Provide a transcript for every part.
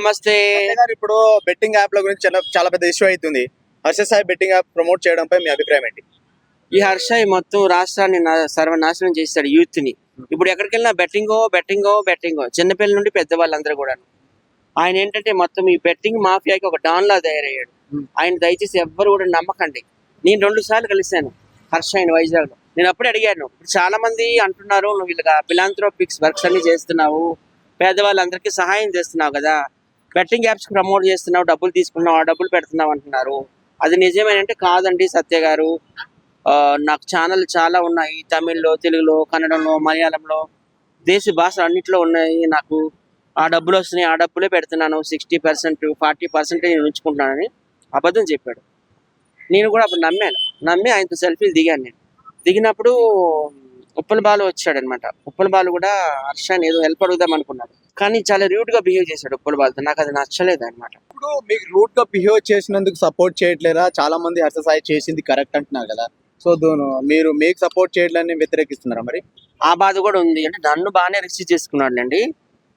నమస్తే. ఇప్పుడు బెట్టింగ్ యాప్ల గురించి చాలా పెద్ద ఇష్యూ అవుతుంది Harsha Sai betting app promote చేయడంపై మీ అభిప్రాయం ఏంటి? ఈ హర్ష మొత్తం రాష్ట్రాన్ని సర్వనాశనం చేస్తాడు యూత్ని ఇప్పుడు ఎక్కడికి వెళ్ళినా బెట్టింగో బెట్టింగో బెట్టింగో చిన్నపిల్లల నుండి పెద్దవాళ్ళందరూ కూడా ఆయన ఏంటంటే మొత్తం ఈ బెట్టింగ్ మాఫియాకి ఒక డాన్ లా తయారయ్యాడు. ఆయన దయచేసి ఎవ్వరు కూడా నమ్మకండి. నేను రెండు సార్లు కలిశాను హర్ష ఆయన వైజాగ్లో నేను అప్పుడే అడిగాను ఇప్పుడు చాలా మంది అంటున్నారు నువ్వు ఇలాగా ఫిలాంథ్రోపిక్స్ వర్క్స్ అన్ని చేస్తున్నావు. పేదవాళ్ళందరికీ సహాయం చేస్తున్నావు కదా. బెట్టింగ్ యాప్స్ ప్రమోట్ చేస్తున్నావు డబ్బులు తీసుకున్నావు ఆ డబ్బులు పెడుతున్నావు అంటున్నారు. అది నిజమేనంటే కాదండి సత్య గారు. ఆ, నాకు ఛానల్ చాలా ఉన్నాయి. తమిళ్ళో తెలుగులో కన్నడంలో మలయాళంలో. దేశ భాష అన్నింటిలో ఉన్నాయి నాకు. ఆ డబ్బులు వస్తున్నాయి ఆ డబ్బులే పెడుతున్నాను. సిక్స్టీ పర్సెంట్ ఫార్టీ పర్సెంట్ నేను ఉంచుకుంటున్నానని అబద్ధం చెప్పాడు. నేను కూడా అప్పుడు నమ్మాను. నమ్మి ఆయనతో సెల్ఫీలు దిగాను నేను. దిగినప్పుడు ఉప్పల బాలు వచ్చాడనమాట. ఉప్పల బాలు కూడా హర్షాన్ని ఏదో హెల్ప్ అడుగుదాం అనుకున్నాడు. కానీ చాలా రూట్గా బిహేవ్ చేశాడు ఉప్పల బాలుతో. నాకు అది నచ్చలేదు అనమాట ఇప్పుడు మీకు రూట్గా బిహేవ్ చేసినందుకు సపోర్ట్ చేయట్లేరా? చాలా మంది హర్ష సాయి చేసింది కరెక్ట్ అంటున్నారు కదా. సో దోను మీరు మీకు సపోర్ట్ చేయట్లని వ్యతిరేకిస్తున్నారా మరి? ఆ బాధ కూడా ఉంది. అంటే నన్ను బాగానే రిసీవ్ చేసుకున్నాడు అండి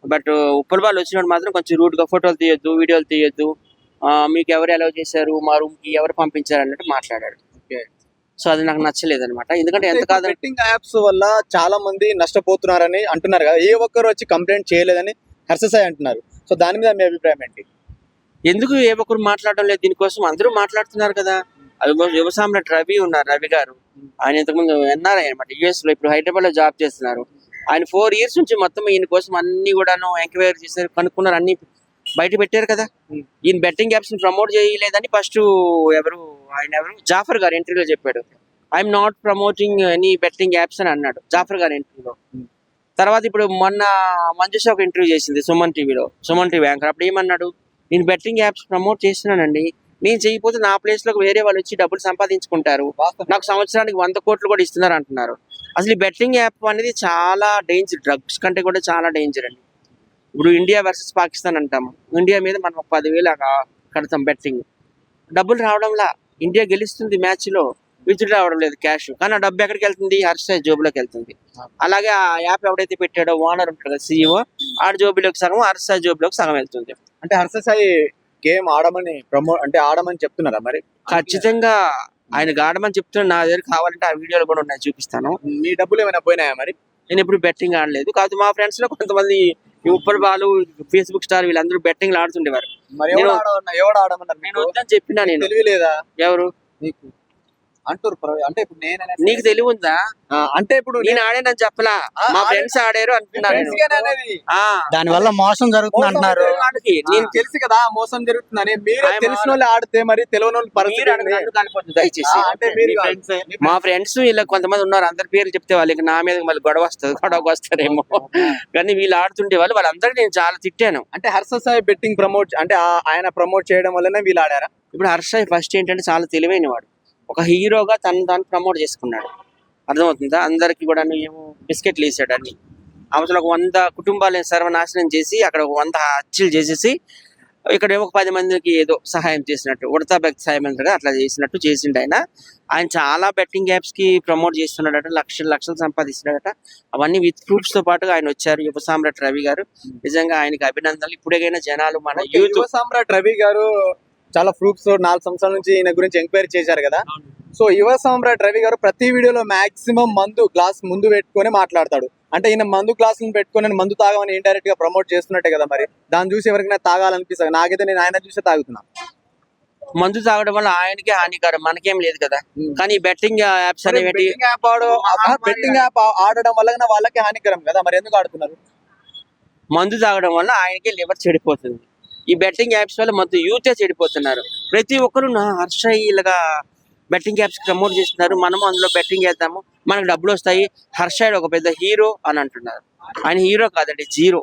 బట్ ఉప్పల బాల్ వచ్చినప్పుడు మాత్రం కొంచెం రూట్గా ఫోటోలు తీయొద్దు వీడియోలు తీయొద్దు. ఆ, మీకు ఎవరు అలౌ చేశారు? మా రూమ్కి ఎవరు పంపించారు? అన్నట్టు మాట్లాడాడు. ఓకే. సో అది నాకు నచ్చలేదు అనమాట ఎందుకంటే ఎంత కాదు బెట్టింగ్ యాప్స్ వల్ల చాలా మంది నష్టపోతున్నారని అంటున్నారు కదా. ఏ ఒక్కరు వచ్చి కంప్లైంట్ చేయలేదని హర్ష సాయి అంటున్నారు. సో దాని మీద మీ అభిప్రాయం ఏంటి? ఎందుకు ఏ ఒక్కరు మాట్లాడడం లేదు? దీనికోసం అందరూ మాట్లాడుతున్నారు కదా. అది యువసామ్రాట్ రవి ఉన్నారు రవి గారు. ఆయన ఇంతకుముందు ఎన్ఆర్ఐ అనమాట యుఎస్లో ఇప్పుడు హైదరాబాద్లో జాబ్ చేస్తున్నారు. ఆయన ఫోర్ ఇయర్స్ నుంచి మొత్తం ఈయన కోసం అన్ని కూడాను ఎంక్వైరీ చేశారు కనుక్కున్నారు అన్ని బయట పెట్టారు కదా. ఈయన బెట్టింగ్ యాప్స్ని ప్రమోట్ చేయలేదని ఫస్ట్ ఎవరు ఆయన ఎవరు? జాఫర్ గారు ఇంటర్వ్యూలో చెప్పాడు. I'm not promoting any betting apps అని అన్నాడు. జాఫర్ గారు ఇంటర్వ్యూలో Hmm. తర్వాత ఇప్పుడు మొన్న మంజుష ఒక ఇంటర్వ్యూ చేసింది సుమన్ టీవీలో. సుమన్ టీవీ యాంకర్ అప్పుడు ఏమన్నాడు? నేను బెట్టింగ్ యాప్స్ ప్రమోట్ చేస్తున్నానండి. నేను చేయకపోతే నా ప్లేస్లోకి వేరే వాళ్ళు వచ్చి డబ్బులు సంపాదించుకుంటారు. నాకు సంవత్సరానికి వంద కోట్లు కూడా ఇస్తున్నారు అంటున్నారు. అసలు ఈ బెట్టింగ్ యాప్ అనేది చాలా డేంజర్ డ్రగ్స్ కంటే కూడా చాలా డేంజర్ అండి. ఇప్పుడు ఇండియా వర్సెస్ పాకిస్తాన్ అంటాము. ఇండియా మీద మనం ఒక పదివేలు కడతాం బెట్టింగ్ డబ్బులు రావడంలా ఇండియా గెలుస్తుంది మ్యాచ్లో విత్ రావడం లేదు క్యాష్ కానీ ఆ డబ్బు ఎక్కడికి వెళ్తుంది? హర్ష జోబులోకి వెళ్తుంది. అలాగే ఆ యాప్ ఎవడైతే పెట్టాడో ఓనర్ ఉంటాడు కదా సీఈఓ ఆడ జోబులోకి సగం హర్ష జోబులోకి సగం వెళ్తుంది. అంటే హర్ష సాయి గేమ్ ఆడమని ప్రమో అంటే ఆడమని చెప్తున్నారా మరి? ఖచ్చితంగా ఆయన గాడమని చెప్తున్నా నా దగ్గర కావాలంటే ఆ వీడియోలు కూడా ఉన్నాయి చూపిస్తాను. మీ డబ్బులు ఏమైనా పోయినాయా మరి? నేను ఎప్పుడు బెట్టింగ్ ఆడలేదు. కాదు మా ఫ్రెండ్స్లో కొంతమంది ఈ ఉప్పర్ బాలు ఫేస్బుక్ స్టార్ వీళ్ళందరూ బెట్టింగ్ ఆడుతుండేవారు. నేను-? వద్దని చెప్పినా నేను. ఎవరు? అంటారు ప్ర- అంటే ఇప్పుడు నేను నీకు తెలివి ఉందా అంటే ఇప్పుడు నేను ఆడానని చెప్పలా? ఆ, మా ఫ్రెండ్స్ ఆడారు అంటున్నారు. దాని వల్ల మోసం జరుగుతుంది అంటున్నారు. నేను తెలుసు కదా మోసం జరుగుతుందని. మీరు తెలిసిన వాళ్ళు ఆడితే మరి తెలియని వాళ్ళు పరిస్థితి దయచేసి అంటే మీరు మీ ఫ్రెండ్స్ ఇలా కొంతమంది ఉన్నారు అందరి పేర్లు చెప్తే వాళ్ళకి నా మీద మళ్ళీ గొడవ వస్తుంది గొడవకు వస్తారేమో కానీ వీళ్ళు ఆడుతుండే వాళ్ళు వాళ్ళందరికీ నేను చాలా తిట్టాను. అంటే హర్ష సాయి బెట్టింగ్ ప్రమోట్ అంటే ఆ- ఆయన ప్రమోట్ చేయడం వల్లనే వీళ్ళు ఆడారా? ఇప్పుడు హర్ష ఫస్ట్ ఏంటంటే చాలా తెలివైన వాడు ఒక హీరోగా తను తాను ప్రమోట్ చేసుకున్నాడు. అర్థమవుతుందా? అందరికి కూడా ఏమో బిస్కెట్లు వేసాడు అన్ని. అవసరం ఒక వంద కుటుంబాలను సర్వనాశనం చేసి అక్కడ ఒక వంద హత్యలు చేసేసి ఇక్కడ ఏమో ఒక పది మందికి ఏదో సహాయం చేసినట్టు ఉడతా భక్తి సాయం అంటారు కదా, అట్లా చేసినట్టు చేసిండు ఆయన. ఆయన చాలా బెట్టింగ్ యాప్స్కి ప్రమోట్ చేస్తున్నాడట లక్షలు లక్షలు సంపాదిస్తున్నాడట. అవన్నీ విత్ ప్రూఫ్స్తో పాటుగా ఆయన వచ్చారు యువ సామ్రాట్ రవి గారు. నిజంగా ఆయనకి అభినందనలు. ఇప్పుడైనా జనాలు మన యువ సామ్రాట్ రవి గారు చాలా ప్రూఫ్స్ నాలుగు సంవత్సరాల నుంచి ఈయన గురించి ఎంక్వైరీ చేశారు కదా. సో యువ సామ్రాట్ రవి గారు ప్రతి వీడియోలో మాక్సిమం మందు గ్లాస్ ముందు పెట్టుకొని మాట్లాడతాడు. అంటే ఈయన మందు గ్లాసులను పెట్టుకొని మందు తాగమని ఇండైరెక్ట్గా ప్రమోట్ చేస్తున్నట్టే కదా మరి. దాన్ని చూసి ఎవరికైనా తాగాలనిపిస్తుంది? నాకైతే నేను ఆయన చూసే తాగుతున్నా. మందు తాగడం వల్ల ఆయనకే హానికరం మనకేం లేదు కదా. కానీ బెట్టింగ్ యాప్స్ అనేవి బెట్టింగ్ యాప్ ఆడు బెట్టింగ్ యాప్ ఆడడం వల్ల వాళ్ళకి హానికరం కదా. మరి ఎందుకు ఆడుతున్నారు? మందు తాగడం వల్ల ఆయనకే లివర్ చెడిపోతుంది. ఈ బెట్టింగ్ యాప్స్ వల్ల మొత్తం యూతే చెడిపోతున్నారు. ప్రతి ఒక్కరు నా హర్ష ఇలాగా బెట్టింగ్ యాప్స్ ప్రమోట్ చేస్తున్నారు. మనము అందులో బెట్టింగ్ చేద్దాము. మనకు డబ్బులు వస్తాయి. హర్ష ఒక పెద్ద హీరో అని అంటున్నారు. ఆయన హీరో కాదండి జీరో